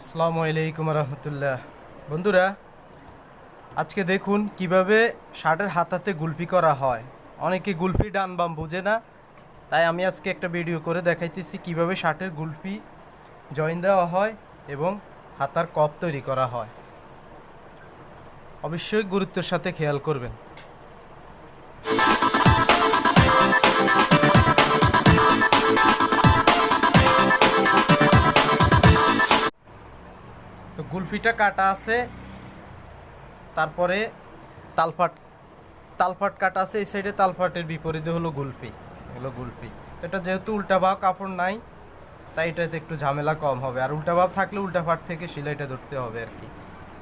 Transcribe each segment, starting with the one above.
আসসালামু আলাইকুম রহমতুল্লাহ। বন্ধুরা, আজকে দেখুন কীভাবে শার্টের হাতাতে গুলফি করা হয়। অনেকে গুলফি ডান বাম বোঝে না, তাই আমি আজকে একটা ভিডিও করে দেখাইতেছি কীভাবে শার্টের গুলফি জয়েন দেওয়া হয় এবং হাতার কপ তৈরি করা হয়। অবশ্যই গুরুত্বের সাথে খেয়াল করবেন। তো কাটা আছে, তারপরে তালফাট তালফাট কাটা আছে, এই সাইডে তালফাটের বিপরীতে হলো গুলফি হলো গুলফি। এটা যেহেতু উল্টা ভাব কাপড় নাই, তাই এটাতে একটু ঝামেলা কম হবে। আর উল্টা ভাব থাকলে উল্টা ফাট থেকে সেলাইটা ধরতে হবে আর কি।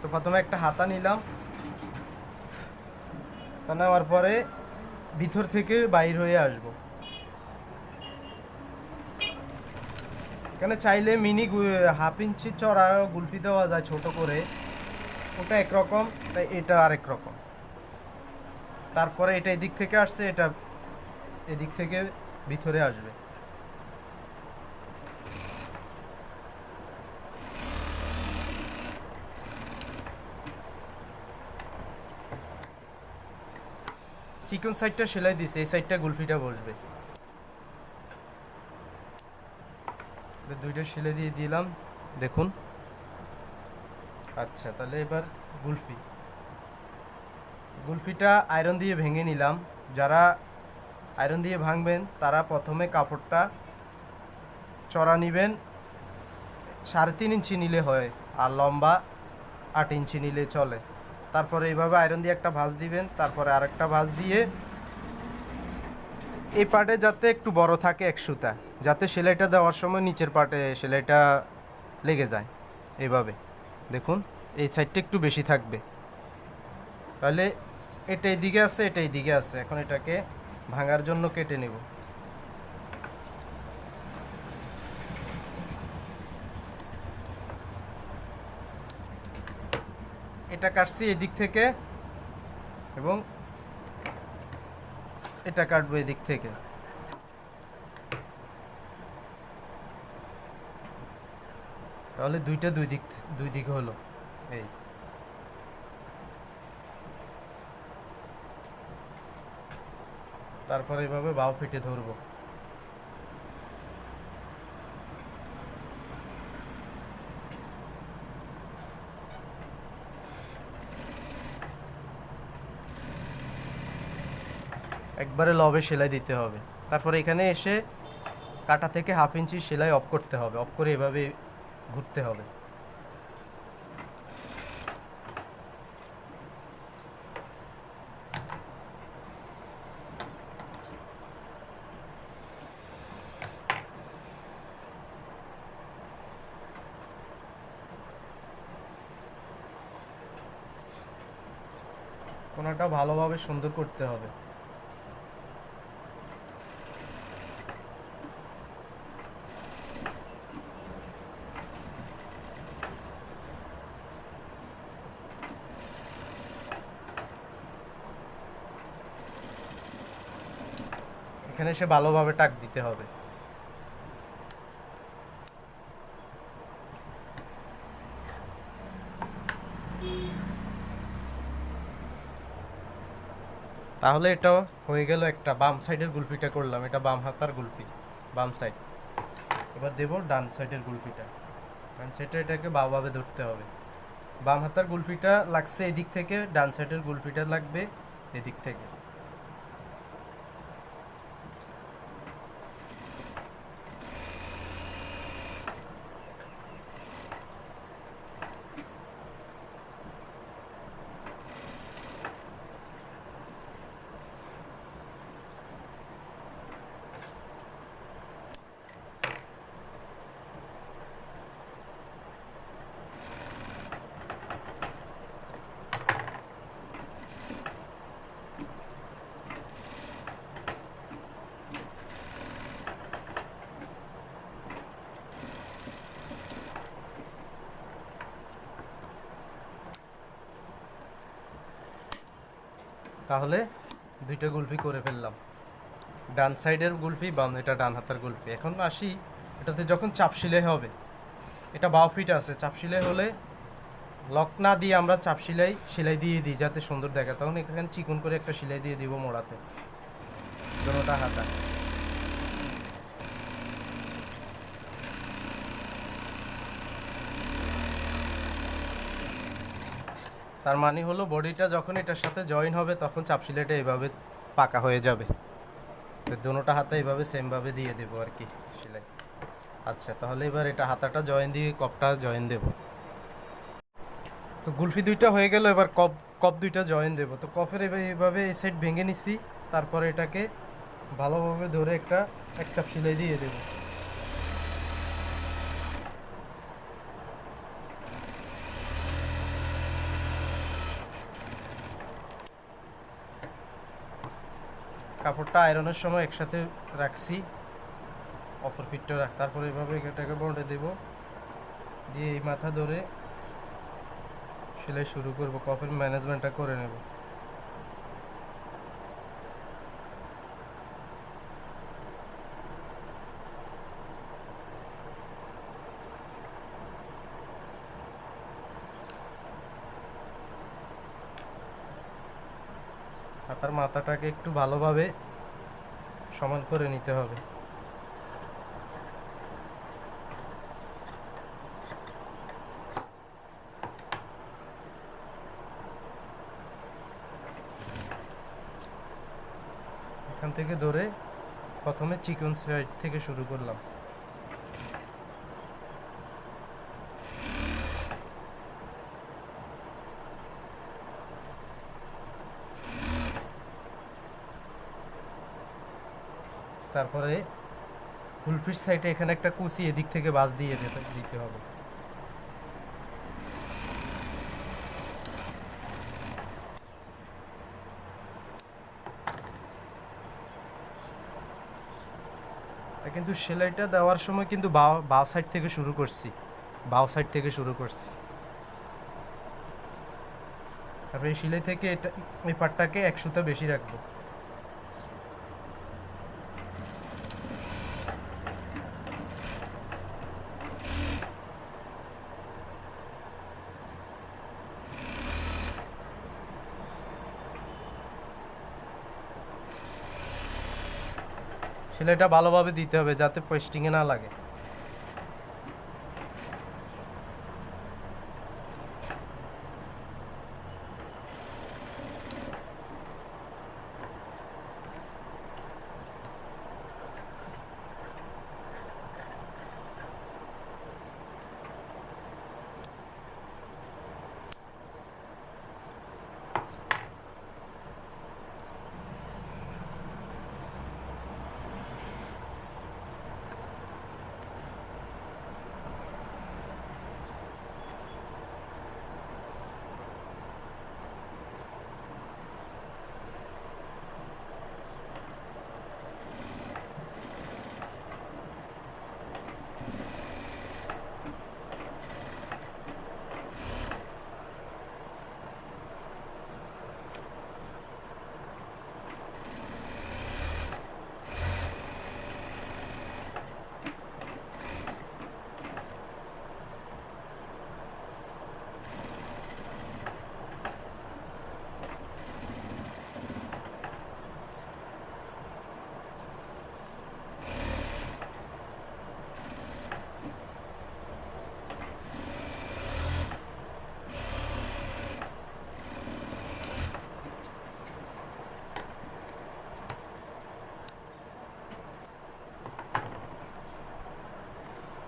তো প্রথমে একটা হাতা নিলাম। তা নেওয়ার পরে ভিতর থেকে বাইর হয়ে আসব। এখানে চাইলে মিনি হাফ ইঞ্চি চড়া গুলফি দেওয়া যায় ছোট করে। ওটা একরকম, তাই এটা আরেক রকম। তারপরে এটা এদিক থেকে আসছে, এটা এদিক থেকে ভিতরে আসবে। চিকন সাইডটা সেলাই দিছে এই সাইডটা গুলফিটা বসবে। দুইটা সেলাই দিয়ে দিলাম, দেখুন। আচ্ছা তাহলে এবার গুলফি। গুলফিটা আয়রন দিয়ে ভেঙে নিলাম। যারা আয়রন দিয়ে ভাঙবেন, তারা প্রথমে কাপড়টা চড়া নেবেন। সাড়ে তিন ইঞ্চি নিলে হয় আর লম্বা আট ইঞ্চি নিলে চলে। তারপরে এইভাবে আয়রন দিয়ে একটা ভাঁজ দিবেন, তারপরে আরেকটা ভাঁজ দিয়ে এই পার্টে যাতে একটু বড় থাকে এক সুতা। যাতে সেলাইটা দেওয়ার সময় নিচের পার্টে সেলাইটা লেগে যায়, এইভাবে। দেখুন, এই সাইডটা একটু বেশি থাকবে। তাহলে এটা এইদিকে আছে, এটা এইদিকে আছে। এখন এটাকে ভাঙার জন্য কেটে নেব। এটা কাটছি এদিক থেকে এবং এটা কাটবো এদিক থেকে। তাহলে দুইটা দুই দিক, দুই দিকে হলো। এই। তারপরে এভাবে বাও ফিটে ধরবো। একবারে লবে সেলাই দিতে হবে। তারপরে এখানে এসে কাটা থেকে হাফ ইঞ্চি সেলাই অফ করতে হবে। অফ করে এভাবে ঘুরতে হবে। কোনোটা ভালোভাবে সুন্দর করতে হবে। এখানে সে ভালোভাবে টাক দিতে হবে। তাহলে এটা হয়ে গেল একটা বাম সাইডের গুলপিটা করলাম, এটা বাম হাতার গুলপি, বাম সাইড এবার দেব ডান সাইডের গুলপিটা। ডান সাইডে এটাকে বাভাবে ধরতে হবে। বাম হাতার গুলপিটা লাগছে এদিক থেকে, ডান সাইডের গুলপিটা লাগবে এদিক থেকে। তাহলে দুইটা গুলফি করে ফেললাম। ডান সাইডের গুলফি, বাম, এটা ডান হাতের গুলফি। এখন আসি, এটাতে যখন চাপ সিলাই হবে, এটা বাউ ফিট আছে, চাপ সেলাই হলে লক না দিয়ে আমরা চাপ সেলাই সেলাই দিয়ে দিই, যাতে সুন্দর দেখে তখন এখানে চিকন করে একটা সেলাই দিয়ে দিব মোড়াতে। হাতা। তার মানে হলো বডিটা যখন এটার সাথে জয়েন হবে, তখন চাপ সেলাইটা এইভাবে পাকা হয়ে যাবে। তো দোনোটা হাতে এইভাবে সেমভাবে দিয়ে দেবো আর কি সেলাই। আচ্ছা তাহলে এবার এটা হাতাটা জয়েন দিয়ে কপটা জয়েন দেব। তো গুলফি দুইটা হয়ে গেল, এবার কপ কপ দুইটা জয়েন দেব। তো কপের এবার এইভাবে এই সাইড ভেঙে নিছি, তারপরে এটাকে ভালোভাবে ধরে একটা, এক চাপ সেলাই দিয়ে দেবো। কাপড়টা আয়রনের সময় একসাথে রাখছি। অপর পিঠটা রাখ, তারপরে এভাবে এটাকে বন্ডে দেব। দিয়ে এই মাথা ধরে সেলাই শুরু করব, কফের ম্যানেজমেন্টটা করে নেব। হাতার মাথাটাকে একটু ভালোভাবে সমান করে নিতে হবে। এখান থেকে ধরে প্রথমে চিকন সাইড থেকে শুরু করলাম। তারপরে ফুলফিশ সাইডে এখানে একটা কুচি এদিক থেকে বাস দিয়ে দিতে হবে। কিন্তু সেলাইটা দেওয়ার সময় কিন্তু বাও বাও সাইড থেকে শুরু করছি। বাও সাইড থেকে শুরু করছি। তারপরে সেলাই থেকে এটা এই পাটটাকে এক সুতা বেশি রাখব। সেলাইটা ভালোভাবে দিতে হবে যাতে পেস্টিংয়ে না লাগে।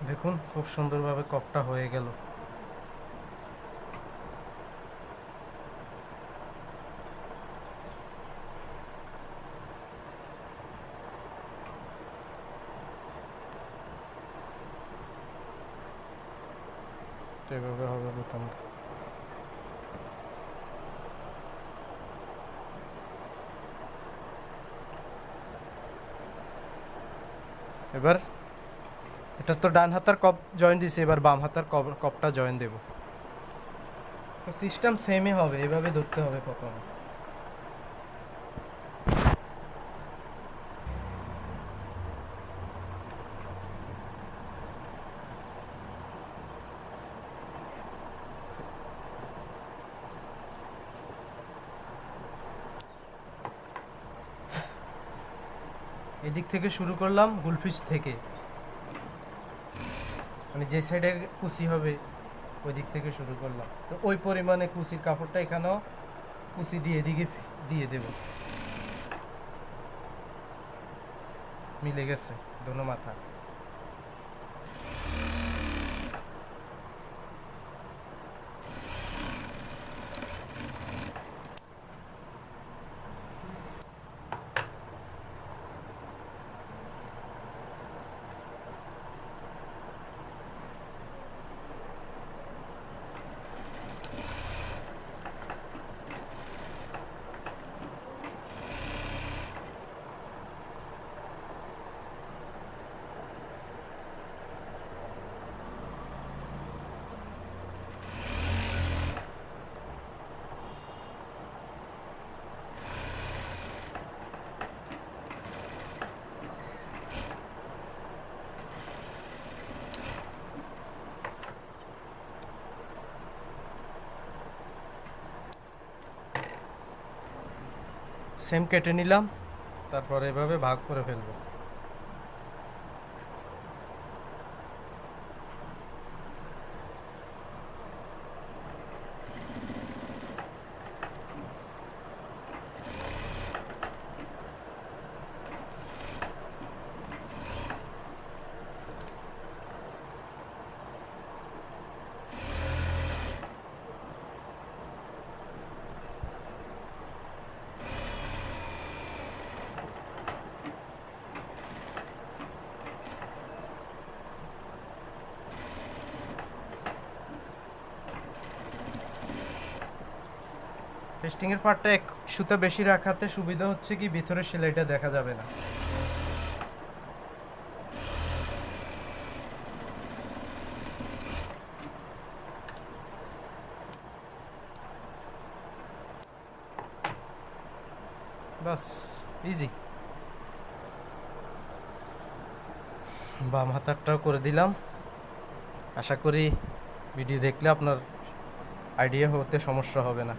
দেখুন খুব সুন্দরভাবে কপটা হয়ে গেল। এভাবে হবে বোতামটা এবার এটা তো ডান হাতার কপ জয়েন দিয়েছি এবার বাম হাতার কপ, কপটা জয়েন দেব। তো সিস্টেম সেমই হবে, এভাবে ধরতে হবে প্রথমে। এদিক থেকে শুরু করলাম গুলফিস থেকে। মানে যে সাইডে কুচি হবে, ওই দিক থেকে শুরু করলাম। তো ওই পরিমাণে কুচির কাপড়টা এখানেও কুচি দিয়ে দিকে দিয়ে দেব। মিলে গেছে, দোনো মাথা। সেম কেটে নিলাম তারপর এভাবে ভাগ করে ফেলব। পেস্টিংয়ের পার্টটা এক সুতা বেশি রাখাতে সুবিধা হচ্ছে কি ভিতরে সেলাইটা দেখা যাবে না। বাস ইজি বাম হাতারটাও করে দিলাম। আশা করি ভিডিও দেখলে আপনার আইডিয়া হতে সমস্যা হবে না।